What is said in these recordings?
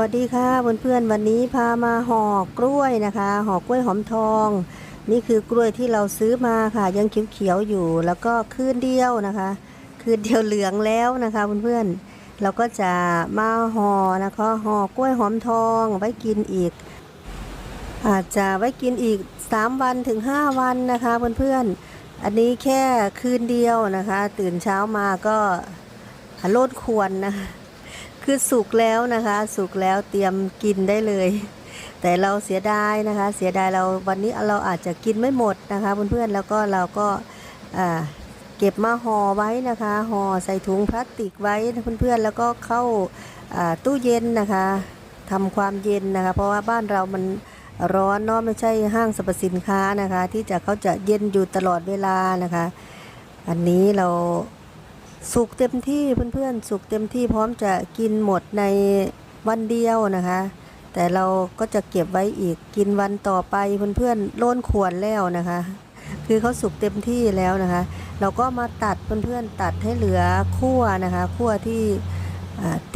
วัสดีค่ะเพื่อนๆวันนี้พามาห่อกล้วยนะคะห่อกล้วยหอมทอง นี่คือกล้วยที่เราซื้อมาค่ะ ยังเขียวๆอยู่ แล้วก็คืนเดียวนะคะ คืนเดียวเหลืองแล้วนะคะเพื่อนๆเราก็จะมาห่อนะคะห่อกล้วยหอมทองไว้กินอีก อาจจะไว้กินอีก 3 วันถึง 5 วันนะคะเพื่อนๆอันนี้แค่คืนเดียวนะคะ ตื่นเช้ามาก็โลดควรนะคะ คือสุกแล้วนะคะ สุกแล้วเตรียมกินได้เลย แต่เราเสียดายนะคะ เสียดายเราวันนี้เราอาจจะกินไม่หมดนะคะเพื่อนๆแล้วก็เราก็เก็บมาห่อไว้นะคะห่อใส่ถุงพลาสติกไว้นเพื่อนๆแล้วก็เข้าอ่าตู้เย็นนะคะทำความเย็นนะคะ เพราะว่าบ้านเรามันร้อนเนาะไม่ใช่ห้างสรรพสินค้านะคะ ที่จะเขาจะเย็นอยู่ตลอดเวลานะคะ อันนี้เรา สุกเต็มที่เพื่อนๆ สุกเต็มที่พร้อมจะกินหมดในวันเดียวนะคะ แต่เราก็จะเก็บไว้อีกกินวันต่อไปเพื่อนๆโล้นขวนแล้วนะคะ คือเขาสุกเต็มที่แล้วนะคะ เราก็มาตัดเพื่อนๆตัดให้เหลือขั้วนะคะขั้วที่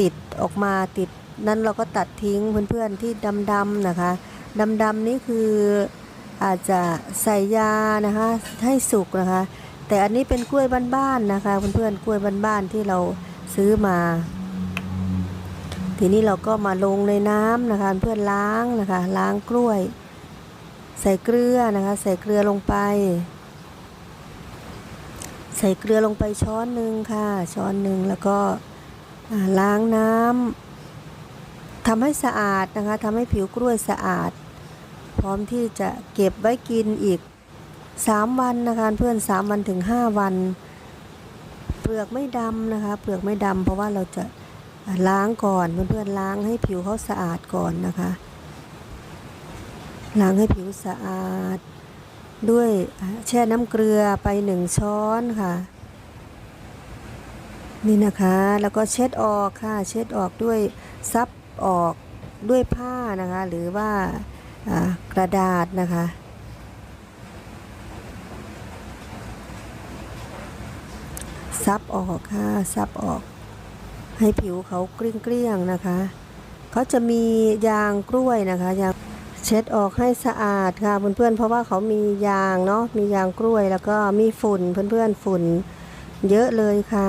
ติดออกมาติดนั้นเราก็ตัดทิ้งเพื่อนๆที่ดำๆนะคะดำๆนี่คืออาจจะใส่ยานะคะให้สุกนะคะ แต่อันนี้เป็นกล้วยบ้านๆนะคะเพื่อนๆกล้วยบ้านๆที่เราซื้อมา ทีนี้เราก็มาลงในน้ำนะคะเพื่อนล้างนะคะ ล้างกล้วย ใส่เกลือนะคะ ใส่เกลือลงไป ใส่เกลือลงไปช้อนหนึ่งค่ะ ช้อนหนึ่งแล้วก็ล้างน้ำทำให้สะอาดนะคะทำให้ผิวกล้วยสะอาด พร้อมที่จะเก็บไว้กินอีก สามวันนะคะเพื่อนสามวันถึงห้าวัน เปลือกไม่ดำนะคะ เปลือกไม่ดำเพราะว่าเราจะล้างก่อนเพื่อนๆล้างให้ผิวเขาสะอาดก่อนนะคะ ล้างให้ผิวสะอาด ด้วยแช่น้ำเกลือไปหนึ่งช้อนค่ะ นี่นะคะแล้วก็เช็ดออกค่ะ เช็ดออกด้วยซับออกด้วยผ้านะคะ หรือว่าอ่ากระดาษนะคะ ซับออกค่ะซับออก ให้ผิวเขาเกลี้ยงๆนะคะเขาจะมียางกล้วยนะคะยางเช็ดออกให้สะอาดค่ะเพื่อนๆเพราะว่าเขามียางเนาะมียางกล้วยแล้วก็มีฝุ่นเพื่อนๆฝุ่น เยอะเลยค่ะ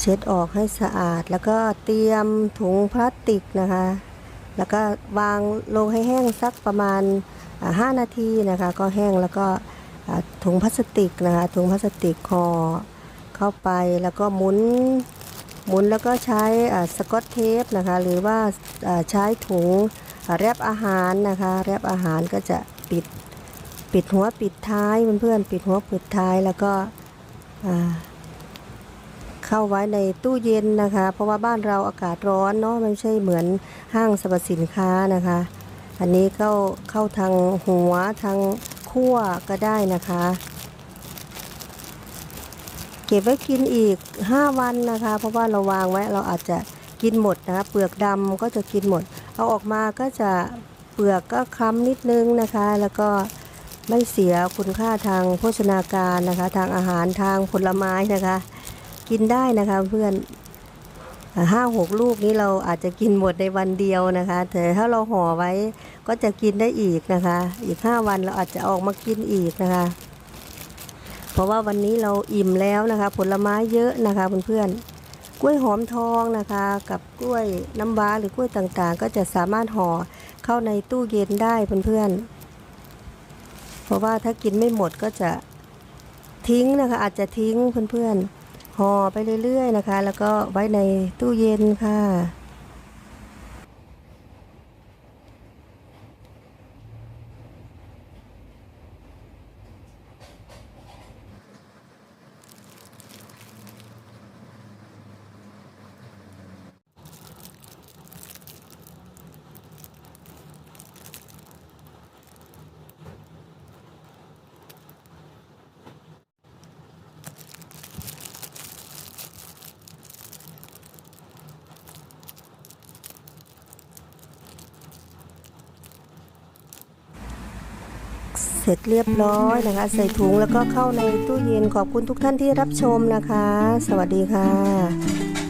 เช็ดออกให้สะอาดแล้วก็เตรียมถุงพลาสติกนะคะ แล้วก็วางลงให้แห้งสักประมาณอ่า5นาทีนะคะ ก็แห้งแล้วก็ ถุงพลาสติกนะคะถุงพลาสติกห่อเข้าไปแล้วก็หมุนหมุนแล้วก็ใช้สกอตเทปนะคะหรือว่าใช้ถุงแรปอาหารนะคะแรปอาหารก็จะปิดปิดหัวปิดท้ายเพื่อนๆปิดหัวปิดท้ายแล้วก็เข้าไว้ในตู้เย็นนะคะ เพราะว่าบ้านเราอากาศร้อนเนาะมันไม่ใช่เหมือนห้างสรรพสินค้านะคะ อันนี้เข้าเข้าทางหัวทาง คั่วก็ได้นะคะ เก็บไว้กินอีก 5 วันนะคะ เพราะว่าเราวางไว้เราอาจจะกินหมดนะคะ เปลือกดำก็จะกินหมด เอาออกมาก็จะเปลือกก็คล้ำนิดนึงนะคะ แล้วก็ไม่เสียคุณค่าทางโภชนาการนะคะ ทางอาหารทางผลไม้นะคะ กินได้นะคะเพื่อน ห้าหกลูกนี้เราอาจจะกินหมดในวันเดียวนะคะแต่ถ้าเราห่อไว้ก็จะกินได้อีกนะคะ อีกห้าวันเราอาจจะออกมากินอีกนะคะ เพราะว่าวันนี้เราอิ่มแล้วนะคะ ผลไม้เยอะนะคะเพื่อนๆกล้วยหอมทองนะคะ กับกล้วยน้ำว้าหรือกล้วยต่างๆ ก็จะสามารถห่อเข้าในตู้เย็นได้เพื่อนๆเพราะว่าถ้ากินไม่หมดก็จะทิ้งนะคะ อาจจะทิ้งเพื่อนๆ ห่อไปเรื่อยๆนะคะ แล้วก็ไว้ในตู้เย็นค่ะ เสร็จเรียบร้อยนะคะ ใส่ถุงแล้วก็เข้าในตู้เย็นขอบคุณทุกท่านที่รับชมนะคะ สวัสดีค่ะ